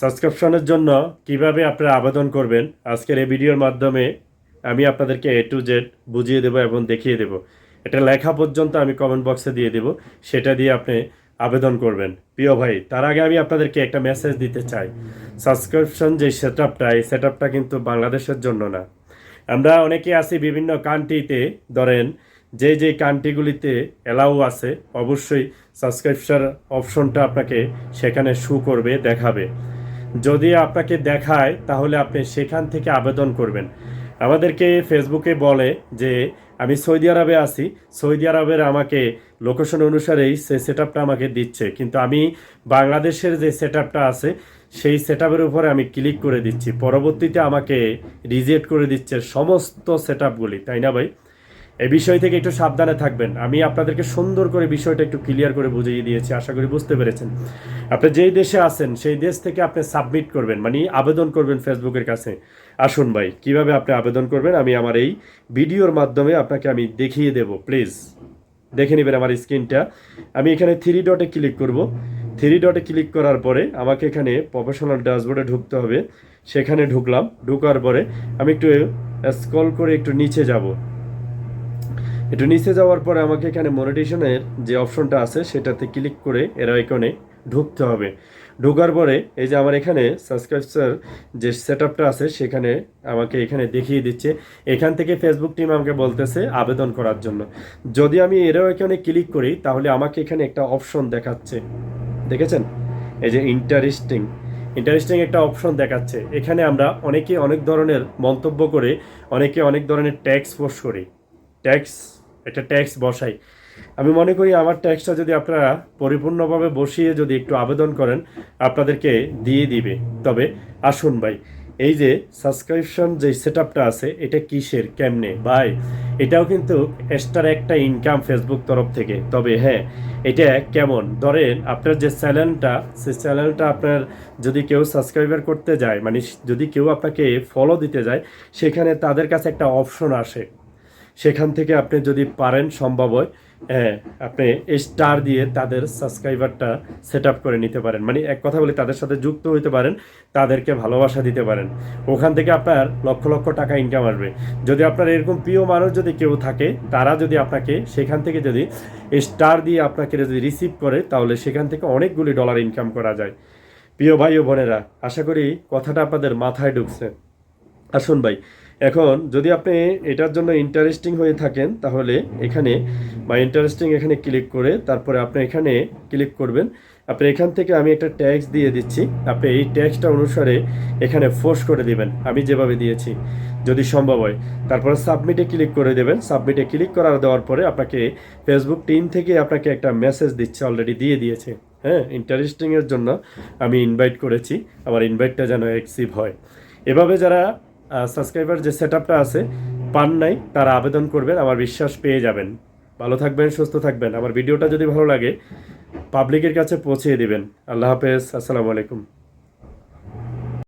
সাবস্ক্রিপশনের জন্য কীভাবে আপনারা আবেদন করবেন, আজকের এই ভিডিওর মাধ্যমে আমি আপনাদেরকে এ টু জেড বুঝিয়ে দেবো এবং দেখিয়ে দেবো। এটা লেখা পর্যন্ত আমি কমেন্ট বক্সে দিয়ে দেবো, সেটা দিয়ে আপনি আবেদন করবেন। প্রিয় ভাই, তার আগে আমি আপনাদেরকে একটা মেসেজ দিতে চাই। সাবস্ক্রিপশন যে সেট আপটা এই সেট আপটা কিন্তু বাংলাদেশের জন্য না। আমরা অনেকে আছি বিভিন্ন কান্ট্রিতে ধরেন যে যে কান্ট্রিগুলিতে অ্যালাউ আছে, অবশ্যই সাবস্ক্রিপশন অপশনটা আপনাকে সেখানে শু করবে, দেখাবে। যদি আপনাকে দেখায়, তাহলে আপনি সেখান থেকে আবেদন করবেন। আমাদেরকে ফেসবুকে বলে যে, আমি সৌদি আরবে আছি। সৌদি আরবের আমাকে লোকেশন অনুসারেই সে সেট আমাকে দিচ্ছে। কিন্তু আমি বাংলাদেশের যে সেট আছে, সেই সেট উপরে আমি ক্লিক করে দিচ্ছি। পরবর্তীতে আমাকে রিজেক্ট করে দিচ্ছে সমস্ত সেট তাই না ভাই? এই বিষয় থেকে একটু সাবধানে থাকবেন। আমি আপনাদেরকে সুন্দর করে বিষয়টা একটু ক্লিয়ার করে বুঝিয়ে দিয়েছি, আশা করি বুঝতে পেরেছেন। আপনি যেই দেশে আছেন, সেই দেশ থেকে আপনি সাবমিট করবেন মানে আবেদন করবেন ফেসবুকের কাছে। আসুন ভাই, কীভাবে আপনি আবেদন করবেন, আমি আমার এই ভিডিওর মাধ্যমে আপনাকে আমি দেখিয়ে দেব প্লিজ দেখে নেবেন আমার স্ক্রিনটা। আমি এখানে থ্রি ডটে ক্লিক করব। থ্রি ডটে ক্লিক করার পরে আমাকে এখানে প্রফেশনাল ড্যাশবোর্ডে ঢুকতে হবে। সেখানে ঢুকলাম, ঢুকার পরে আমি একটু স্ক্রল করে একটু নিচে যাব। একটু নিচে যাওয়ার পরে আমাকে এখানে মনিটেশনের যে অপশনটা আছে, সেটাতে ক্লিক করে এর আইকনে ঢুকতে হবে। ঢোকার পরে এই যে আমার এখানে সাবস্ক্রাইবার যে সেট আছে, সেখানে আমাকে এখানে দেখিয়ে দিচ্ছে। এখান থেকে ফেসবুক টিম আমাকে বলতেছে আবেদন করার জন্য। যদি আমি এরও এখানে ক্লিক করি, তাহলে আমাকে এখানে একটা অপশন দেখাচ্ছে। দেখেছেন? এই যে ইন্টারেস্টিং ইন্টারেস্টিং একটা অপশন দেখাচ্ছে। এখানে আমরা অনেকে অনেক ধরনের মন্তব্য করে, অনেকে অনেক ধরনের ট্যাক্স পোস্ট করি। ট্যাক্স একটা ট্যাক্স বসাই। আমি মনে করি আমার ট্যাক্সটা যদি আপনারা পরিপূর্ণভাবে বসিয়ে যদি একটু আবেদন করেন, আপনাদেরকে দিয়ে দিবে। তবে আসুন ভাই, এই যে সাবস্ক্রিপশন যে সেট আছে, এটা কিসের, কেমনে? ভাই, এটাও কিন্তু এক্সট্রা একটা ইনকাম ফেসবুক তরফ থেকে। তবে হ্যাঁ এটা কেমন? ধরেন আপনার যে চ্যানেলটা সেই চ্যানেলটা আপনার যদি কেউ সাবস্ক্রাইবার করতে যায় মানে যদি কেউ আপনাকে ফলো দিতে যায়, সেখানে তাদের কাছে একটা অপশন আসে। সেখান থেকে আপনি যদি পারেন, সম্ভব হয় আপনি স্টার দিয়ে তাদের সাবস্ক্রাইবারটা সেট আপ করে নিতে পারেন। মানে এক কথা বলি, তাদের সাথে যুক্ত হইতে পারেন, তাদেরকে ভালোবাসা দিতে পারেন। ওখান থেকে আপনার লক্ষ লক্ষ টাকা ইনকাম আসবে। যদি আপনার এরকম প্রিয় মানুষ যদি কেউ থাকে, তারা যদি আপনাকে সেখান থেকে যদি স্টার দিয়ে আপনাকে যদি রিসিভ করে, তাহলে সেখান থেকে অনেকগুলি ডলার ইনকাম করা যায়। প্রিয় ভাই ও বোনেরা, আশা করি কথাটা আপনাদের মাথায় ঢুকছে। আসুন ভাই এখন যদি আপনি এটার জন্য ইন্টারেস্টিং হয়ে থাকেন, তাহলে এখানে বা ইন্টারেস্টিং এখানে ক্লিক করে তারপরে আপনি এখানে ক্লিক করবেন। আপনি এখান থেকে আমি একটা ট্যাক্স দিয়ে দিচ্ছি। আপনি এই ট্যাক্সটা অনুসারে এখানে ফোর্স করে দিবেন, আমি যেভাবে দিয়েছি, যদি সম্ভব হয়। তারপরে সাবমিটে ক্লিক করে দেবেন। সাবমিটে ক্লিক করার দেওয়ার পরে আপনাকে ফেসবুক টিম থেকে আপনাকে একটা মেসেজ দিচ্ছে অলরেডি দিয়ে দিয়েছে। হ্যাঁ ইন্টারেস্টিংয়ের জন্য আমি ইনভাইট করেছি। আমার ইনভাইটটা যেন অ্যাক্সিভ হয়। এভাবে যারা সাবস্ক্রাইবার যে সেট আছে, পান নাই, তারা আবেদন করবেন, আমার বিশ্বাস পেয়ে যাবেন। ভালো থাকবেন, সুস্থ থাকবেন। আমার ভিডিওটা যদি ভালো লাগে পাবলিকের কাছে পৌঁছিয়ে দিবেন। আল্লাহ হাফেজ, আসসালামু আলাইকুম।